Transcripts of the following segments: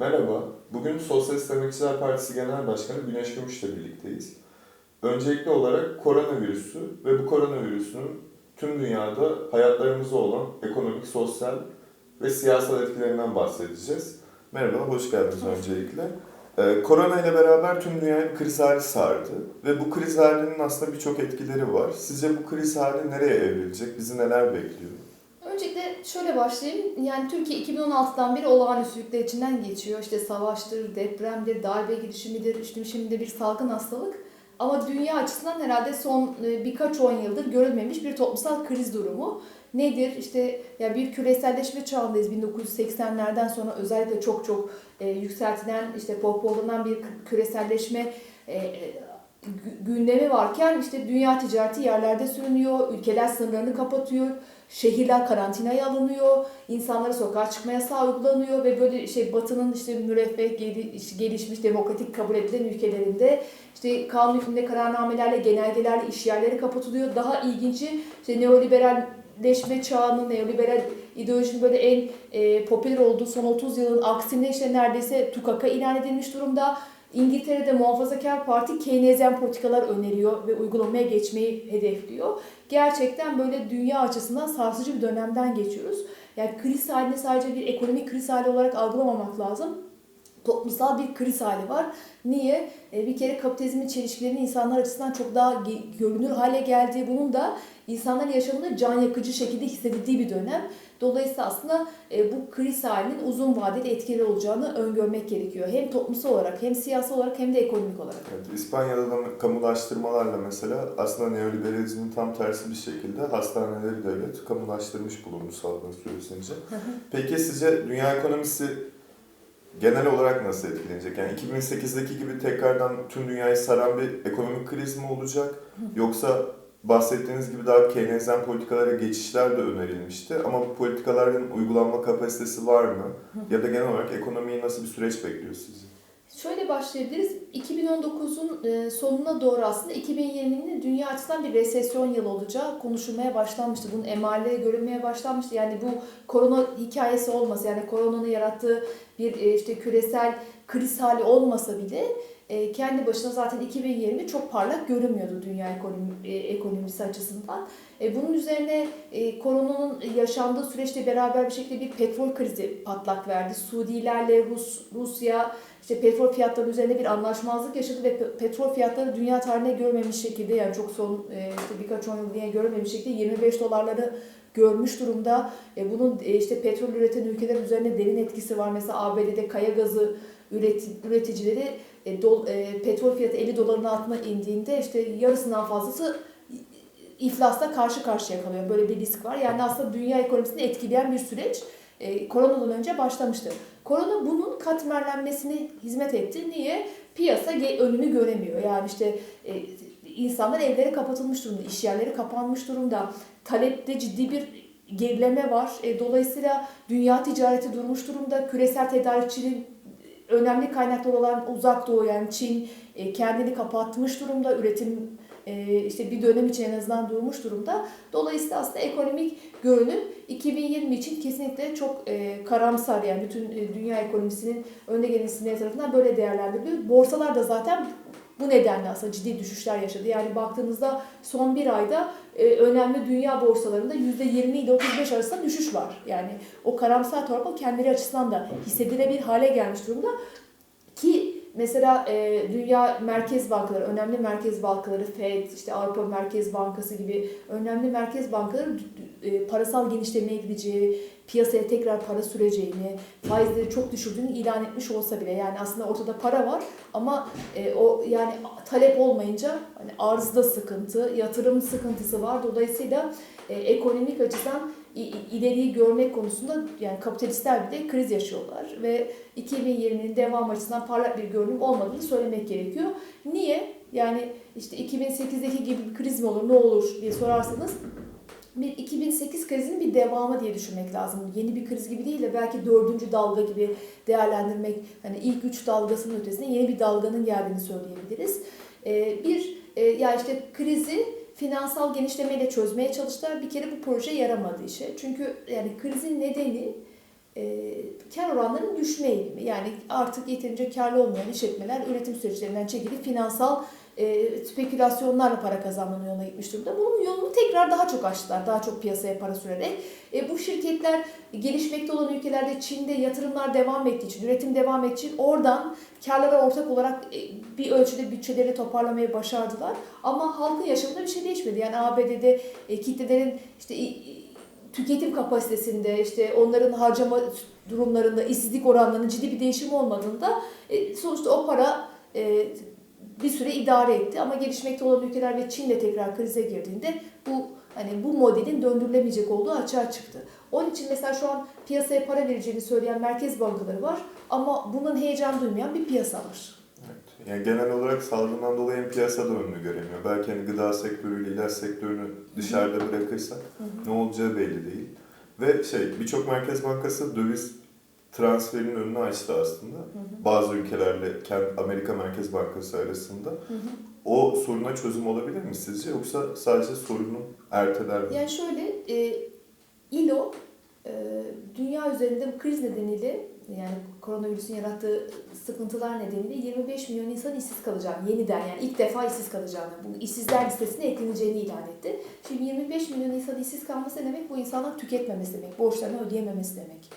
Merhaba, bugün Sosyalist Emekçiler Partisi Genel Başkanı Güneş Gümüş'le birlikteyiz. Öncelikli olarak koronavirüsü ve bu koronavirüsünün tüm dünyada hayatlarımızda olan ekonomik, sosyal ve siyasal etkilerinden bahsedeceğiz. Merhaba, hoş geldiniz öncelikle. Ee, korona ile beraber tüm dünyayı bir kriz hali sardı ve bu kriz halinin aslında birçok etkileri var. Sizce bu kriz hali nereye evrilecek, bizi neler bekliyor? Öncelikle şöyle başlayayım. Yani Türkiye 2016'dan beri olağanüstülükler içinden geçiyor. İşte savaştır, depremdir, darbe girişimidir, işte şimdi de bir salgın hastalık. Ama dünya açısından herhalde son e, birkaç on yıldır görülmemiş bir toplumsal kriz durumu. Nedir? İşte ya bir küreselleşme çağındayız. 1980'lerden sonra özellikle çok çok e, yükseltilen, işte pohpohlanan bir küreselleşme e, gü- gündemi varken işte dünya ticareti yerlerde sürünüyor, ülkeler sınırlarını kapatıyor, şehirler karantinaya alınıyor, insanlara sokağa çıkma yasağı uygulanıyor ve böyle şey Batı'nın işte müreffeh, geli- gelişmiş, demokratik kabul edilen ülkelerinde işte kanun hükmünde kararnamelerle, genelgelerle iş yerleri kapatılıyor. Daha ilginci işte neoliberalleşme çağının, neoliberal ideolojinin böyle en e, popüler olduğu son 30 yılın aksine işte neredeyse tukaka ilan edilmiş durumda. İngiltere'de muhafazakar parti Keynesyen politikalar öneriyor ve uygulamaya geçmeyi hedefliyor. Gerçekten böyle dünya açısından sarsıcı bir dönemden geçiyoruz. Yani kriz halini sadece bir ekonomik kriz hali olarak algılamamak lazım. Toplumsal bir kriz hali var. Niye? E, Bir kere kapitalizmin çelişkilerinin insanlar açısından çok daha görünür hale geldiği, bunun da insanların yaşamında can yakıcı şekilde hissedildiği bir dönem. Dolayısıyla aslında e, bu kriz halinin uzun vadeli etkileri olacağını öngörmek gerekiyor. Hem toplumsal olarak, hem siyasi olarak, hem de ekonomik olarak. Evet, İspanya'da da kamulaştırmalarla mesela aslında neoliberalizmin tam tersi bir şekilde hastaneleri devlet kamulaştırmış bulundu salgın süresince. Peki sizce dünya ekonomisi genel olarak nasıl etkilenecek? Yani 2008'deki gibi tekrardan tüm dünyayı saran bir ekonomik kriz mi olacak? Yoksa bahsettiğiniz gibi daha Keynesyen politikalara geçişler de önerilmişti ama bu politikaların uygulanma kapasitesi var mı? Ya da genel olarak ekonomiyi nasıl bir süreç bekliyor sizi? Şöyle başlayabiliriz. 2019'un e, sonuna doğru aslında 2020'nin dünya açısından bir resesyon yılı olacağı konuşulmaya başlanmıştı. Bunun emareleri görülmeye başlanmıştı. Yani bu korona hikayesi olmasa yani koronanın yarattığı bir e, işte küresel kriz hali olmasa bile e, kendi başına zaten 2020 çok parlak görünmüyordu dünya e, ekonomisi açısından. E, Bunun üzerine koronanın yaşandığı süreçte beraber bir şekilde bir petrol krizi patlak verdi. Suudilerle Rus, Rusya işte petrol fiyatları üzerinde bir anlaşmazlık yaşadı ve pe- petrol fiyatları dünya tarihinde görmemiş şekilde yani çok son işte birkaç on yıl diye görmemiş şekilde 25 dolarları görmüş durumda. Bunun işte petrol üreten ülkeler üzerinde derin etkisi var. Mesela ABD'de kaya gazı üreti- üreticileri e, dol, e, petrol fiyatı 50 doların altına indiğinde işte yarısından fazlası iflasla karşı karşıya kalıyor. Böyle bir risk var. Yani aslında dünya ekonomisini etkileyen bir süreç e, koronadan önce başlamıştı. Korona bunun katmerlenmesine hizmet etti. Niye? Piyasa önünü göremiyor. Yani işte e, insanlar evleri kapatılmış durumda, iş yerleri kapanmış durumda. Talepte ciddi bir gerileme var. E, dolayısıyla dünya ticareti durmuş durumda. Küresel tedarikçinin önemli kaynaklar olan uzak doğu yani Çin e, kendini kapatmış durumda. Üretim e, işte bir dönem için en azından durmuş durumda. Dolayısıyla aslında ekonomik görünüm 2020 için kesinlikle çok e, karamsar yani bütün e, dünya ekonomisinin önde gelen isimleri tarafından böyle değerlendiriliyor. Borsalar da zaten bu nedenle aslında ciddi düşüşler yaşadı. Yani baktığınızda son bir ayda e, önemli dünya borsalarında %20 ile 35 arasında düşüş var. Yani o karamsar tablo kendileri açısından da hissedilebilir hale gelmiş durumda. Mesela e, dünya merkez bankaları, önemli merkez bankaları, Fed, işte Avrupa Merkez Bankası gibi önemli merkez bankaları e, parasal genişlemeye gideceği, piyasaya tekrar para süreceğini, faizleri çok düşürdüğünü ilan etmiş olsa bile yani aslında ortada para var ama e, o yani talep olmayınca hani arzda sıkıntı, yatırım sıkıntısı var. Dolayısıyla e, ekonomik açıdan ileriyi görmek konusunda yani kapitalistler bile kriz yaşıyorlar ve 2020'nin devam açısından parlak bir görünüm olmadığını söylemek gerekiyor. Niye? Yani işte 2008'deki gibi bir kriz mi olur, ne olur diye sorarsanız bir 2008 krizinin bir devamı diye düşünmek lazım. Yeni bir kriz gibi değil de belki dördüncü dalga gibi değerlendirmek, hani ilk üç dalgasının ötesinde yeni bir dalganın geldiğini söyleyebiliriz. Ee, bir, e, ya işte krizi finansal genişlemeyle çözmeye çalıştılar. Bir kere bu proje yaramadı işe. Çünkü yani krizin nedeni e, kar oranlarının düşme eğilimi. Yani artık yeterince karlı olmayan işletmeler üretim süreçlerinden çekilip finansal e, spekülasyonlarla para kazanmanın yoluna gitmiş durumda. Bunun yolunu tekrar daha çok açtılar. Daha çok piyasaya para sürerek. E, bu şirketler gelişmekte olan ülkelerde Çin'de yatırımlar devam ettiği için, üretim devam ettiği için oradan karlara ortak olarak e, bir ölçüde bütçeleri toparlamayı başardılar. Ama halkın yaşamında bir şey değişmedi. Yani ABD'de e, kitlelerin işte i- tüketim kapasitesinde, işte onların harcama durumlarında, işsizlik oranlarında ciddi bir değişim olmadığında e, sonuçta o para e, bir süre idare etti. Ama gelişmekte olan ülkeler ve Çin de tekrar krize girdiğinde bu hani bu modelin döndürülemeyecek olduğu açığa çıktı. Onun için mesela şu an piyasaya para vereceğini söyleyen merkez bankaları var ama bunun heyecan duymayan bir piyasa var. Evet. Yani genel olarak salgından dolayı hem piyasada önünü göremiyor. Belki hani gıda sektörüyle ilaç sektörünü dışarıda bırakırsak ne olacağı belli değil. Ve şey birçok merkez bankası döviz transferinin önünü açtı aslında. Bazı ülkelerle kendi Amerika Merkez Bankası arasında. O soruna çözüm olabilir mi sizce yoksa sadece sorunu erteler mi? Yani şöyle, e, ILO e, dünya üzerinde bu kriz nedeniyle yani koronavirüsün yarattığı sıkıntılar nedeniyle 25 milyon insan işsiz kalacağını, yeniden yani ilk defa işsiz kalacağını, bu işsizler listesine ekleneceğini ilan etti. Şimdi 25 milyon insan işsiz kalması demek? Bu insanlar tüketmemesi demek, borçlarını ödeyememesi demek.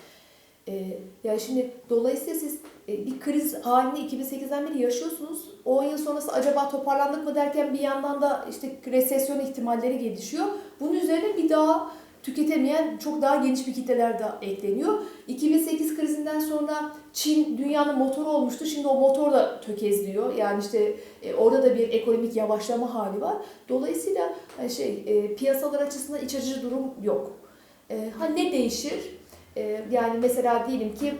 E, yani şimdi dolayısıyla siz e, bir kriz halini 2008'den beri yaşıyorsunuz. 10 yıl sonrası acaba toparlandık mı derken bir yandan da işte resesyon ihtimalleri gelişiyor. Bunun üzerine bir daha tüketemeyen çok daha geniş bir kitleler de ekleniyor. 2008 krizinden sonra Çin dünyanın motoru olmuştu. Şimdi o motor da tökezliyor. Yani işte e, orada da bir ekonomik yavaşlama hali var. Dolayısıyla hani şey e, piyasalar açısından iç açıcı durum yok. E, ha ne değişir? E, yani mesela diyelim ki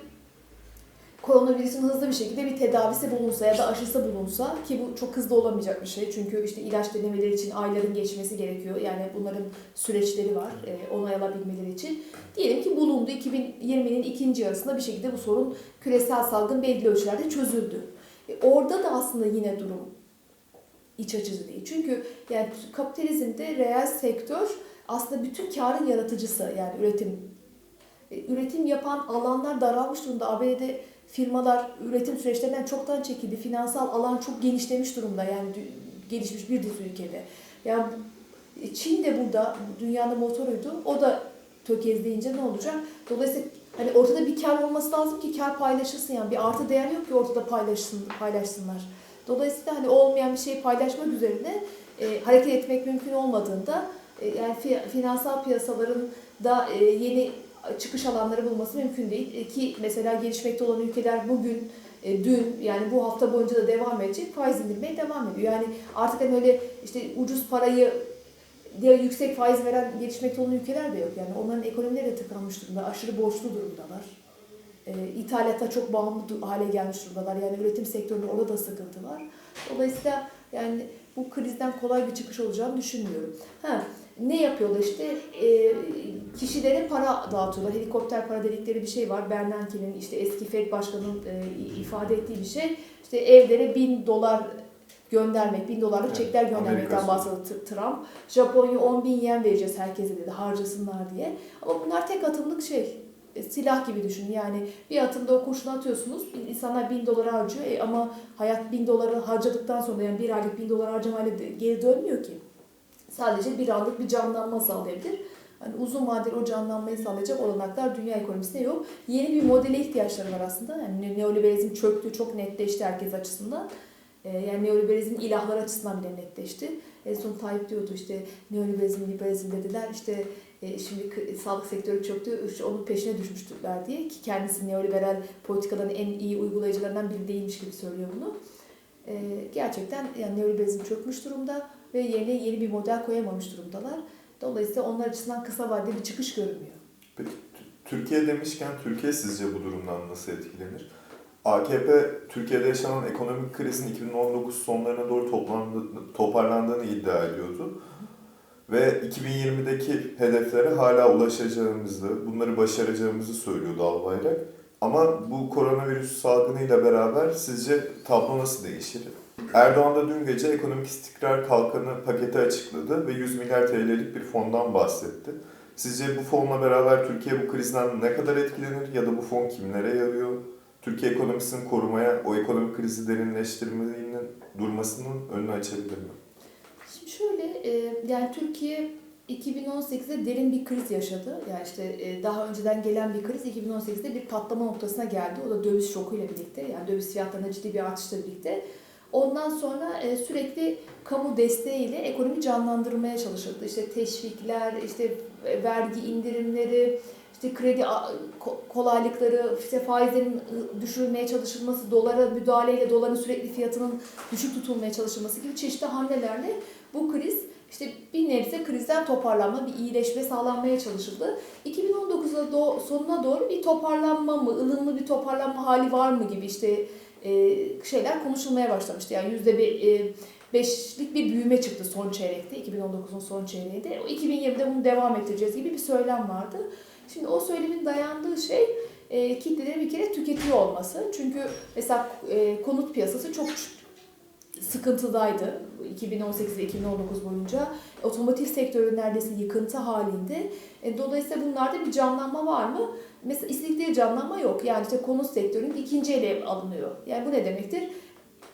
koronavirüsün hızlı bir şekilde bir tedavisi bulunsa ya da aşısı bulunsa ki bu çok hızlı olamayacak bir şey çünkü işte ilaç denemeleri için ayların geçmesi gerekiyor yani bunların süreçleri var e, onay alabilmeleri için. Diyelim ki bulundu 2020'nin ikinci yarısında bir şekilde bu sorun küresel salgın belli ölçülerde çözüldü. E, orada da aslında yine durum iç açıcı değil. Çünkü yani kapitalizmde reel sektör aslında bütün karın yaratıcısı yani üretim üretim yapan alanlar daralmış durumda. ABD'de firmalar üretim süreçlerinden çoktan çekildi. Finansal alan çok genişlemiş durumda yani gelişmiş bir dizi ülkede. Yani e, Çin de burada dünyanın motoruydu. O da tökezleyince ne olacak? Dolayısıyla hani ortada bir kar olması lazım ki kar paylaşılsın yani bir artı değer yok ki ortada paylaşsın paylaşsınlar. Dolayısıyla hani olmayan bir şeyi paylaşmak üzerine e, hareket etmek mümkün olmadığında e, yani fi- finansal piyasaların da e, yeni çıkış alanları bulması mümkün değil. E, Ki mesela gelişmekte olan ülkeler bugün, e, dün yani bu hafta boyunca da devam edecek faiz indirmeye devam ediyor. Yani artık hani öyle işte ucuz parayı diye yüksek faiz veren gelişmekte olan ülkeler de yok. Yani onların ekonomileri de tıkanmış durumda, aşırı borçlu durumdalar. E, ithalata çok bağımlı hale gelmiş durumdalar. Yani üretim sektöründe orada da sıkıntı var. Dolayısıyla yani bu krizden kolay bir çıkış olacağını düşünmüyorum. Ha, ne yapıyorlar işte e, kişilere para dağıtıyorlar. Helikopter para dedikleri bir şey var. Bernanke'nin işte eski Fed başkanının e, ifade ettiği bir şey. İşte evlere bin dolar göndermek, bin dolarlık Evet, çekler göndermekten bahsediyor Trump. Japonya 10 bin yen vereceğiz herkese dedi harcasınlar diye. Ama bunlar tek atımlık şey. e, Silah gibi düşünün yani bir atımda o kurşunu atıyorsunuz insanlar bin dolar harcıyor e, ama hayat bin doları harcadıktan sonra yani bir aylık bin dolar harcamayla geri dönmüyor ki. Sadece bir anlık bir canlanma sağlayabilir. Hani uzun vadeli o canlanmayı sağlayacak olanaklar dünya ekonomisinde yok. Yeni bir modele ihtiyaçları var aslında. Yani ne- neoliberalizm çöktü, çok netleşti herkes açısından. Ee, yani neoliberalizm ilahlar açısından bile netleşti. En son Tayyip diyordu işte neoliberalizm, liberalizm dediler. İşte e, şimdi k- sağlık sektörü çöktü, işte onun peşine düşmüştüler diye. Ki kendisi neoliberal politikaların en iyi uygulayıcılarından biri değilmiş gibi söylüyor bunu. Ee, gerçekten yani neoliberalizm çökmüş durumda ve yerine yeni bir model koyamamış durumdalar. Dolayısıyla onlar açısından kısa vadede bir çıkış görünmüyor. Peki Türkiye demişken Türkiye sizce bu durumdan nasıl etkilenir? AKP Türkiye'de yaşanan ekonomik krizin 2019 sonlarına doğru toparlandığını iddia ediyordu. Ve 2020'deki hedeflere hala ulaşacağımızı, bunları başaracağımızı söylüyordu Albayrak. Ama bu koronavirüs salgınıyla beraber sizce tablo nasıl değişir? Erdoğan da dün gece ekonomik istikrar kalkanı paketi açıkladı ve 100 milyar TL'lik bir fondan bahsetti. Sizce bu fonla beraber Türkiye bu krizden ne kadar etkilenir ya da bu fon kimlere yarıyor? Türkiye ekonomisini korumaya, o ekonomik krizi derinleştirmenin durmasının önünü açabilir mi? Şimdi şöyle, e, yani Türkiye 2018'de derin bir kriz yaşadı. Yani işte e, daha önceden gelen bir kriz 2018'de bir patlama noktasına geldi. O da döviz şokuyla birlikte, yani döviz fiyatlarında ciddi bir artışla birlikte. Ondan sonra e, sürekli kamu desteğiyle ekonomi canlandırmaya çalışıldı. İşte teşvikler, işte vergi indirimleri, işte kredi kolaylıkları, işte faizlerin düşürülmeye çalışılması, dolara müdahaleyle doların sürekli fiyatının düşük tutulmaya çalışılması gibi çeşitli hamlelerle bu kriz işte bir nebze krizden toparlanma, bir iyileşme sağlanmaya çalışıldı. 2019'da do- sonuna doğru bir toparlanma mı, ılımlı bir toparlanma hali var mı gibi işte e, şeyler konuşulmaya başlamıştı. Yani yüzde bir, e, beşlik bir büyüme çıktı son çeyrekte, 2019'un son çeyreğinde. O 2020'de bunu devam ettireceğiz gibi bir söylem vardı. Şimdi o söylemin dayandığı şey e, kitlelerin bir kere tüketiyor olması. Çünkü mesela e, konut piyasası çok sıkıntıdaydı 2018 ve 2019 boyunca. Otomotiv sektörü neredeyse yıkıntı halinde. E, dolayısıyla bunlarda bir canlanma var mı? Mesela istedikleri canlanma yok. Yani işte konut sektörünün ikinci el ev alınıyor. Yani bu ne demektir?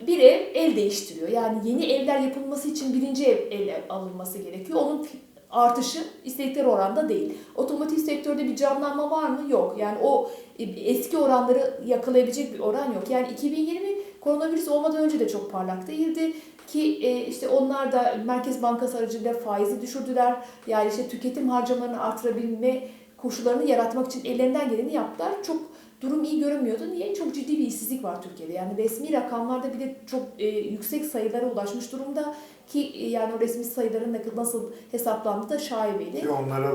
Bir ev el değiştiriyor. Yani yeni evler yapılması için birinci ev el alınması gerekiyor. Onun artışı istedikleri oranda değil. Otomotiv sektörde bir canlanma var mı? Yok. Yani o e, eski oranları yakalayabilecek bir oran yok. Yani 2020 koronavirüs olmadan önce de çok parlak değildi ki e, işte onlar da Merkez Bankası aracılığıyla faizi düşürdüler. Yani işte tüketim harcamalarını artırabilme koşullarını yaratmak için ellerinden geleni yaptılar. Çok durum iyi görünmüyordu. Niye? Çok ciddi bir işsizlik var Türkiye'de. Yani resmi rakamlarda bile çok e, yüksek sayılara ulaşmış durumda ki e, yani o resmi sayıların nasıl hesaplandığı da şaibeli. Ki onlara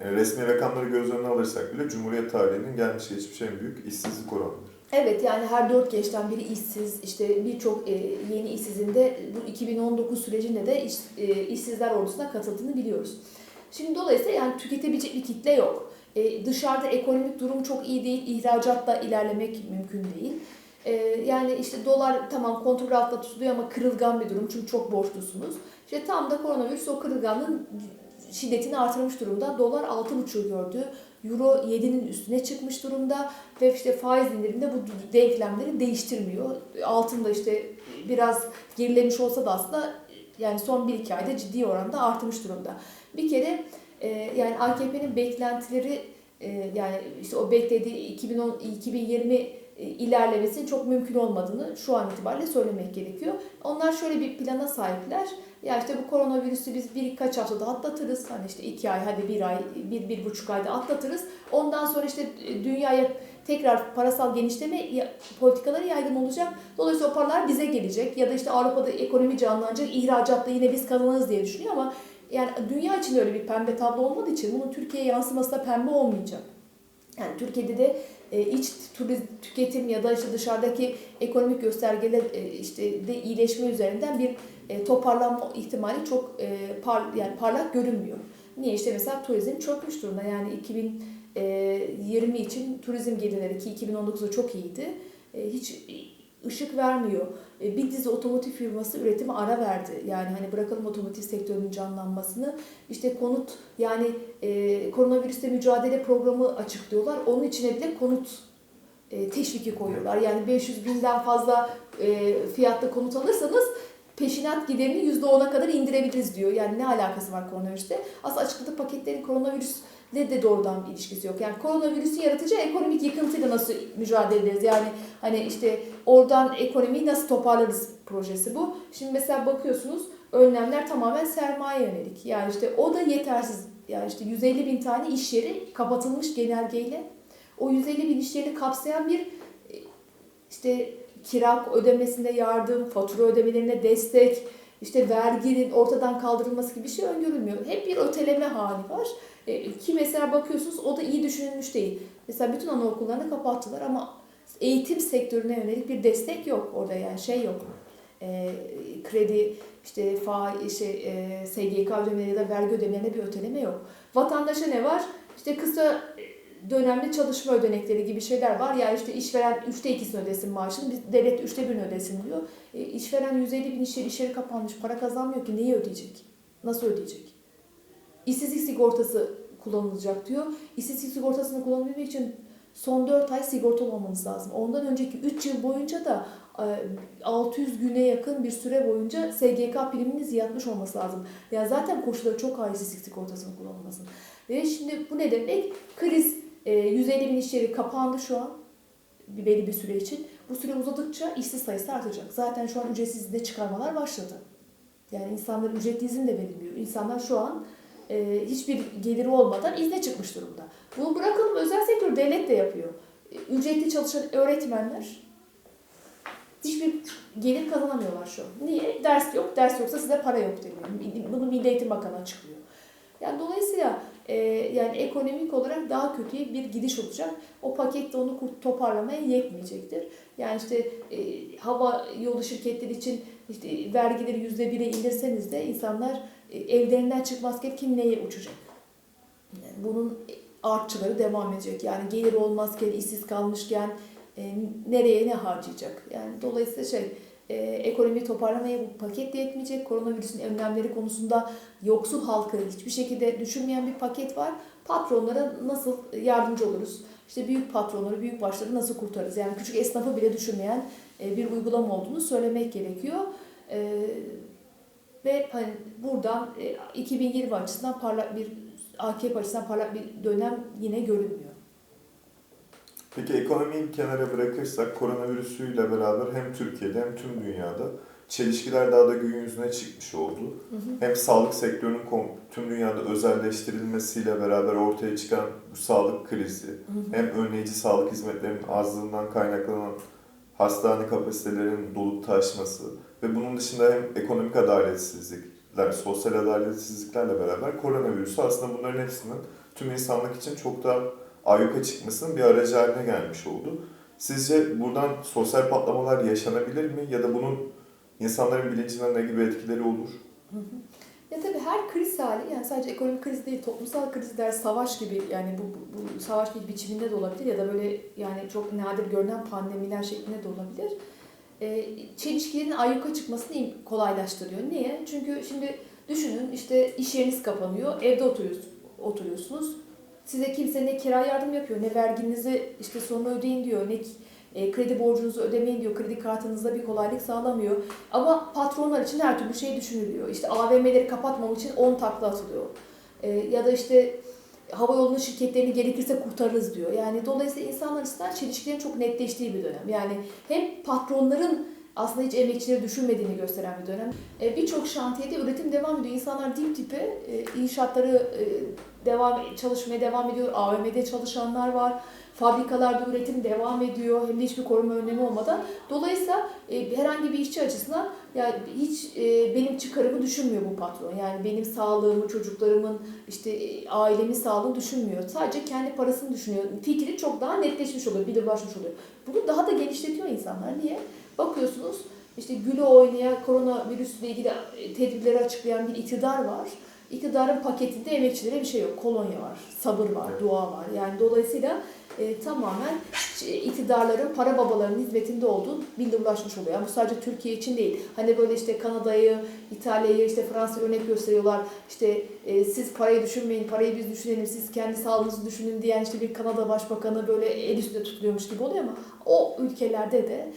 e, resmi rakamları göz önüne alırsak bile Cumhuriyet tarihinin gelmiş geçmiş en büyük işsizlik oranıdır. Evet yani her dört gençten biri işsiz. İşte birçok e, yeni işsizin de bu 2019 sürecinde de iş, e, işsizler ordusuna katıldığını biliyoruz. Şimdi dolayısıyla yani tüketebilecek bir kitle yok. E, dışarıda ekonomik durum çok iyi değil. İhracatla ilerlemek mümkün değil. E, yani işte dolar tamam kontrol altında tutuluyor ama kırılgan bir durum çünkü çok borçlusunuz. İşte tam da koronavirüs o kırılganlığın şiddetini artırmış durumda. Dolar 6,5'u gördü. Euro 7'nin üstüne çıkmış durumda ve işte faiz indiriminde bu denklemleri değiştirmiyor. Altında işte biraz gerilemiş olsa da aslında yani son 1-2 ayda ciddi oranda artmış durumda. Bir kere e, yani AKP'nin beklentileri e, yani işte o beklediği 2010 2020 e, ilerlemesinin çok mümkün olmadığını şu an itibariyle söylemek gerekiyor. Onlar şöyle bir plana sahipler. Ya işte bu koronavirüsü biz birkaç haftada atlatırız. Hani işte iki ay, hadi bir ay, bir, bir buçuk ayda atlatırız. Ondan sonra işte e, dünyaya tekrar parasal genişleme politikaları yaygın olacak. Dolayısıyla o paralar bize gelecek. Ya da işte Avrupa'da ekonomi canlanacak, ihracatta yine biz kazanırız diye düşünüyor ama yani dünya için öyle bir pembe tablo olmadığı için bunun Türkiye'ye yansıması da pembe olmayacak. Yani Türkiye'de de e, iç turizm, tüketim ya da işte dışarıdaki ekonomik göstergeler e, işte de iyileşme üzerinden bir e, toparlanma ihtimali çok par, yani parlak görünmüyor. Niye işte mesela turizm çökmüş durumda yani 2020 için turizm gelirleri ki 2019'da çok iyiydi hiç ışık vermiyor. E, Bir dizi otomotiv firması üretime ara verdi. Yani hani bırakalım otomotiv sektörünün canlanmasını. İşte konut yani e, koronavirüsle mücadele programı açıklıyorlar. Onun içine bile konut e, teşviki koyuyorlar. Yani 500 binden fazla e, fiyatta konut alırsanız peşinat giderini %10'a kadar indirebiliriz diyor. Yani ne alakası var koronavirüste? Aslında açıkladığı paketlerin koronavirüsle de doğrudan bir ilişkisi yok. Yani koronavirüsün yaratacağı ekonomik yıkıntıyla nasıl mücadele ederiz? Yani hani işte oradan ekonomiyi nasıl toparlarız projesi bu. Şimdi mesela bakıyorsunuz önlemler tamamen sermaye yönelik. Yani işte o da yetersiz. Yani işte 150 bin tane iş yeri kapatılmış genelgeyle. O 150 bin iş yerini kapsayan bir e, işte kira ödemesinde yardım, fatura ödemelerine destek, işte verginin ortadan kaldırılması gibi bir şey öngörülmüyor. Hep bir öteleme hali var. E, ki mesela bakıyorsunuz o da iyi düşünülmüş değil. Mesela bütün anaokullarını kapattılar ama eğitim sektörüne yönelik bir destek yok orada yani şey yok. E, kredi, işte fa, şey, e, SGK ödemeleri ya da vergi ödemelerine bir öteleme yok. Vatandaşa ne var? İşte kısa dönemli çalışma ödenekleri gibi şeyler var. Yani işte işveren üçte ikisini ödesin maaşını, devlet üçte birini ödesin diyor. E, işveren 150 bin iş yeri, kapanmış, para kazanmıyor ki neyi ödeyecek? Nasıl ödeyecek? İşsizlik sigortası kullanılacak diyor. İstatistik sigortasını kullanabilmek için son 4 ay sigortalı olmanız lazım. Ondan önceki 3 yıl boyunca da e, 600 güne yakın bir süre boyunca SGK priminiz yatmış olması lazım. Yani zaten koşulları çok istatistik sigortasının kullanılmasının. Ve şimdi bu ne demek? Kriz e, 150 bin iş yeri kapandı şu an belli bir süre için. Bu süre uzadıkça işsiz sayısı artacak. Zaten şu an ücretsiz izne çıkarmalar başladı. Yani insanların ücretli izin de verilmiyor. İnsanlar şu an e, hiçbir geliri olmadan izne çıkmış durumda. Bunu bırakalım özel sektör devlet de yapıyor. E, Ücretli çalışan öğretmenler hiçbir gelir kazanamıyorlar şu an. Niye? Ders yok. Ders yoksa size para yok deniyor. Bunu Milli Eğitim Bakanı açıklıyor. Yani dolayısıyla e, yani ekonomik olarak daha kötüye bir gidiş olacak. O paket de onu toparlamaya yetmeyecektir. Yani işte e, hava yolu şirketleri için işte vergileri yüzde bire indirseniz de insanlar evlerinden çıkmazken kim neye uçacak? Bunun artçıları devam edecek. Yani gelir olmazken, işsiz kalmışken e, nereye ne harcayacak? Yani dolayısıyla şey e, ekonomiyi toparlamaya bu paket de yetmeyecek. Koronavirüsün önlemleri konusunda yoksul halkı hiçbir şekilde düşünmeyen bir paket var. Patronlara nasıl yardımcı oluruz? İşte büyük patronları, büyük başları nasıl kurtarırız? Yani küçük esnafı bile düşünmeyen e, bir uygulama olduğunu söylemek gerekiyor. E, ve hani buradan e, 2020 açısından parlak bir AKP açısından parlak bir dönem yine görünmüyor. Peki ekonomiyi kenara bırakırsak koronavirüsüyle beraber hem Türkiye'de hem tüm dünyada çelişkiler daha da gün yüzüne çıkmış oldu. Hem sağlık sektörünün tüm dünyada özelleştirilmesiyle beraber ortaya çıkan bu sağlık krizi, hem önleyici sağlık hizmetlerinin azlığından kaynaklanan hastane kapasitelerinin dolup taşması ve bunun dışında hem ekonomik adaletsizlikler, sosyal adaletsizliklerle beraber koronavirüsü aslında bunların hepsinin tüm insanlık için çok daha ayyuka çıkmasının bir aracı haline gelmiş oldu. Sizce buradan sosyal patlamalar yaşanabilir mi ya da bunun insanların bilincine ne gibi etkileri olur? Ya tabii her kriz hali yani sadece ekonomik kriz değil toplumsal krizler savaş gibi yani bu, bu, bu savaş bir biçiminde de olabilir ya da böyle yani çok nadir görünen pandemiler şeklinde de olabilir. Ee, çelişkilerin ayyuka çıkmasını kolaylaştırıyor. Niye? Çünkü şimdi düşünün işte iş yeriniz kapanıyor, evde oturuyorsunuz. Size kimse ne kira yardım yapıyor, ne verginizi işte sonra ödeyin diyor, ne e, kredi borcunuzu ödemeyin diyor, kredi kartınızda bir kolaylık sağlamıyor. Ama patronlar için her türlü şey düşünülüyor. İşte AVM'leri kapatmamak için 10 takla atılıyor. E, ya da işte havayolu şirketlerini gerekirse kurtarırız diyor. Yani dolayısıyla insanlar açısından çelişkilerin çok netleştiği bir dönem. Yani hem patronların aslında hiç emekçileri düşünmediğini gösteren bir dönem. E, Birçok şantiyede üretim devam ediyor. İnsanlar dip dipe e, inşaatları e, devam çalışmaya devam ediyor. AVM'de çalışanlar var. Fabrikalarda üretim devam ediyor. Hem de hiçbir koruma önlemi olmadan. Dolayısıyla e, herhangi bir işçi açısından yani hiç e, benim çıkarımı düşünmüyor bu patron. Yani benim sağlığımı, çocuklarımın, işte e, ailemin sağlığını düşünmüyor. Sadece kendi parasını düşünüyor. Fikri çok daha netleşmiş oluyor, belirlaşmış oluyor. Bunu daha da genişletiyor insanlar. Niye? Bakıyorsunuz işte gülü oynaya koronavirüsle ilgili e, tedbirleri açıklayan bir iktidar var. İktidarın paketinde emekçilere bir şey yok. Kolonya var, sabır var, dua var. Yani dolayısıyla e, tamamen iktidarların, para babalarının hizmetinde olduğu bildirilaşmış oluyor. Yani bu sadece Türkiye için değil. Hani böyle işte Kanada'yı, İtalya'yı, işte Fransa'yı örnek gösteriyorlar. İşte e, siz parayı düşünmeyin, parayı biz düşünelim, siz kendi sağlığınızı düşünün diyen işte bir Kanada Başbakanı böyle el üstünde tutuluyormuş gibi oluyor ama o ülkelerde de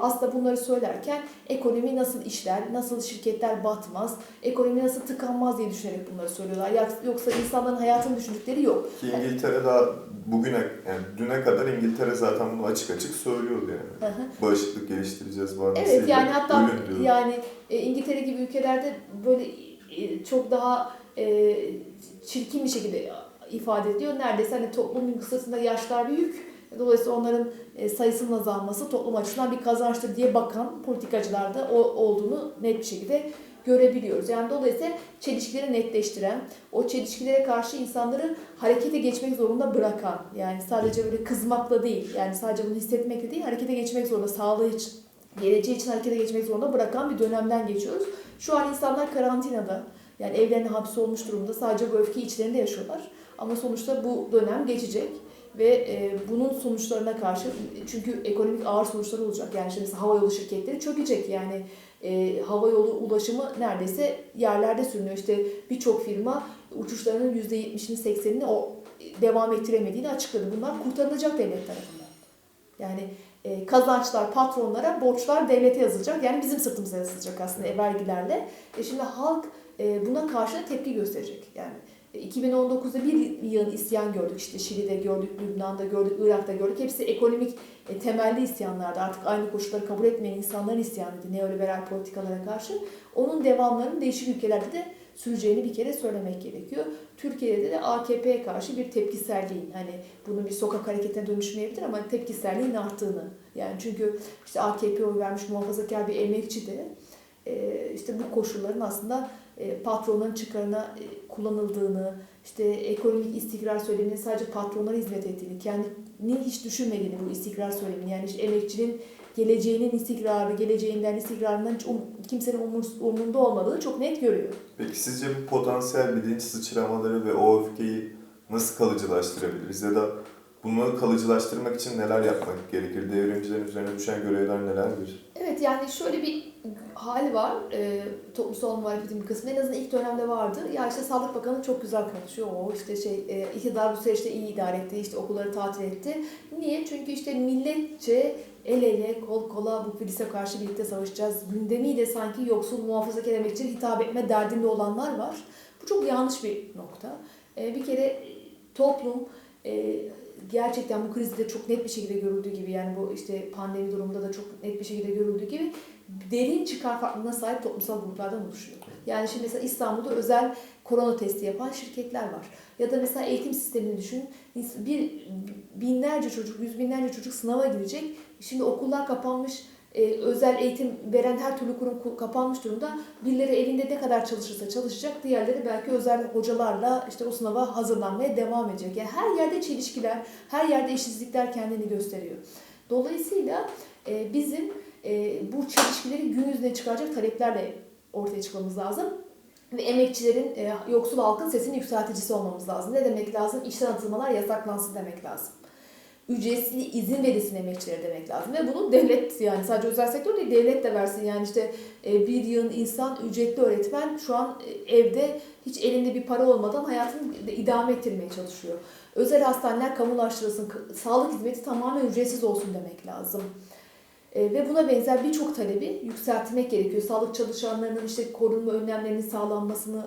aslında bunları söylerken ekonomi nasıl işler, nasıl şirketler batmaz, ekonomi nasıl tıkanmaz diye düşünerek bunları söylüyorlar. Yoksa insanların hayatını düşündükleri yok. Ki İngiltere daha bugüne, yani düne kadar İngiltere zaten bunu açık açık söylüyordu yani. Hı. Bağışıklık geliştireceğiz bahanesiyle. Evet yani hatta yani e, İngiltere gibi ülkelerde böyle e, çok daha e, çirkin bir şekilde ifade ediyor. Neredeyse hani toplumun kısasında yaşlar büyük. Dolayısıyla onların e, sayısının azalması toplum açısından bir kazançtır diye bakan politikacılarda o olduğunu net bir şekilde görebiliyoruz. Yani dolayısıyla çelişkileri netleştiren, o çelişkilere karşı insanları harekete geçmek zorunda bırakan, yani sadece böyle kızmakla değil, yani sadece bunu hissetmekle değil, harekete geçmek zorunda, sağlığı için, geleceği için harekete geçmek zorunda bırakan bir dönemden geçiyoruz. Şu an insanlar karantinada, yani evlerine hapsolmuş durumda, sadece bu öfkeyi içlerinde yaşıyorlar. Ama sonuçta bu dönem geçecek ve e, bunun sonuçlarına karşı çünkü ekonomik ağır sonuçları olacak. Yani şimdi mesela havayolu şirketleri çökecek. Yani e, havayolu ulaşımı neredeyse yerlerde sürünüyor. İşte birçok firma uçuşlarının %70'ini 80'ini o devam ettiremediğini açıkladı. Bunlar kurtarılacak devlet tarafından. Yani e, kazançlar patronlara, borçlar devlete yazılacak. Yani bizim sırtımıza yazılacak aslında e, vergilerle. E şimdi halk e, buna karşı tepki gösterecek. Yani e, 2019'da bir yığın isyan gördük. İşte Şili'de gördük, Lübnan'da gördük, Irak'ta gördük. Hepsi ekonomik e, temelli isyanlardı. Artık aynı koşulları kabul etmeyen insanların isyanıydı neoliberal politikalara karşı. Onun devamlarının değişik ülkelerde de süreceğini bir kere söylemek gerekiyor. Türkiye'de de AKP'ye karşı bir tepkiselliğin hani bunun bir sokak hareketine dönüşmeyebilir ama tepkiselliğin arttığını yani çünkü işte AKP oy vermiş muhafazakar bir emekçi de e, işte bu koşulların aslında patronların çıkarına e, kullanıldığını, işte ekonomik istikrar söyleminin sadece patronlara hizmet ettiğini, kendini hiç düşünmediğini bu istikrar söylemini yani işte emekçinin geleceğinin istikrarı, geleceğinden istikrarından hiç um- kimsenin umur- umurunda olmadığını çok net görüyor. Peki sizce bu potansiyel bilinç sıçramaları ve o öfkeyi nasıl kalıcılaştırabiliriz? Ya da bunu kalıcılaştırmak için neler yapmak gerekir? Devrimcilerin üzerine düşen görevler nelerdir? Evet yani şöyle bir hali var. E, toplumsal muhalefetin bir kısmı en azından ilk dönemde vardı. Ya işte Sağlık Bakanı çok güzel konuşuyor. O işte şey e, iktidar bu süreçte iyi idare etti. işte okulları tatil etti. Niye? Çünkü işte milletçe el ele kol kola bu virüse karşı birlikte savaşacağız. Gündemiyle sanki yoksul muhafazakar emekçilere hitap etme derdinde olanlar var. Bu çok yanlış bir nokta. E, bir kere toplum e, gerçekten bu krizde çok net bir şekilde görüldüğü gibi yani bu işte pandemi durumunda da çok net bir şekilde görüldüğü gibi derin çıkar farklılığına sahip toplumsal gruplardan oluşuyor. Yani şimdi mesela İstanbul'da özel korona testi yapan şirketler var. Ya da mesela eğitim sistemini düşün. Bir binlerce çocuk, yüz binlerce çocuk sınava girecek. Şimdi okullar kapanmış, e, özel eğitim veren her türlü kurum ku- kapanmış durumda. Birileri evinde ne kadar çalışırsa çalışacak, diğerleri belki özel hocalarla işte o sınava hazırlanmaya devam edecek. Yani her yerde çelişkiler, her yerde eşitsizlikler kendini gösteriyor. Dolayısıyla e, bizim e, bu çelişkileri gün yüzüne çıkaracak taleplerle ortaya çıkmamız lazım. Ve emekçilerin, yoksul halkın sesini yükselticisi olmamız lazım. Ne demek lazım? İşten atılmalar yasaklansın demek lazım. Ücretsiz izin verilsin emekçilere demek lazım. Ve bunu devlet yani sadece özel sektör değil devlet de versin. Yani işte e, bir yığın insan ücretli öğretmen şu an e, evde hiç elinde bir para olmadan hayatını idame ettirmeye çalışıyor. Özel hastaneler kamulaştırılsın, sağlık hizmeti tamamen ücretsiz olsun demek lazım. E, ve buna benzer birçok talebi yükseltmek gerekiyor. Sağlık çalışanlarının işte korunma önlemlerinin sağlanmasını,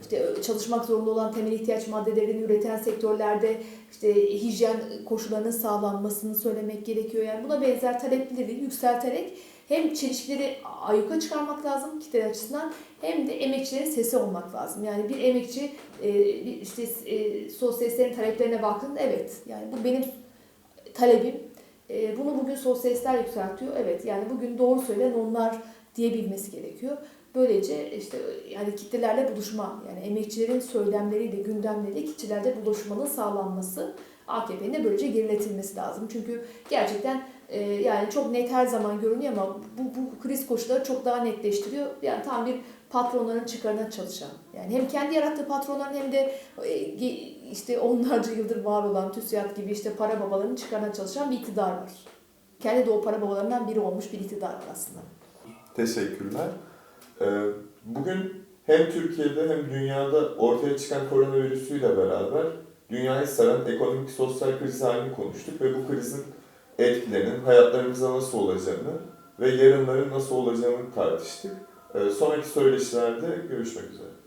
işte e, çalışmak zorunda olan temel ihtiyaç maddelerini üreten sektörlerde işte hijyen koşullarının sağlanmasını söylemek gerekiyor. Yani buna benzer talepleri yükselterek hem çelişkileri ayyuka çıkarmak lazım kitle açısından hem de emekçilerin sesi olmak lazım. Yani bir emekçi e, işte e, sosyalistlerin taleplerine baktığında evet yani bu benim talebim. Bunu bugün sosyalistler yükseltiyor. Evet yani bugün doğru söyleyen onlar diyebilmesi gerekiyor. Böylece işte yani kitlelerle buluşma yani emekçilerin söylemleriyle gündemleriyle kitlelerde buluşmanın sağlanması AKP'nin de böylece geriletilmesi lazım. Çünkü gerçekten e, yani çok net her zaman görünüyor ama bu, bu kriz koşulları çok daha netleştiriyor. Yani tam bir patronların çıkarına çalışan. Yani hem kendi yarattığı patronların hem de e, işte onlarca yıldır var olan TÜSİAD gibi işte para babalarının çıkarına çalışan bir iktidar var. Kendi de o para babalarından biri olmuş bir iktidar var aslında. Teşekkürler. Ee, Bugün hem Türkiye'de hem dünyada ortaya çıkan koronavirüsüyle beraber dünyayı saran ekonomik sosyal kriz halini konuştuk ve bu krizin etkilerinin hayatlarımıza nasıl olacağını ve yarınların nasıl olacağını tartıştık. Ee, Sonraki söyleşilerde görüşmek üzere.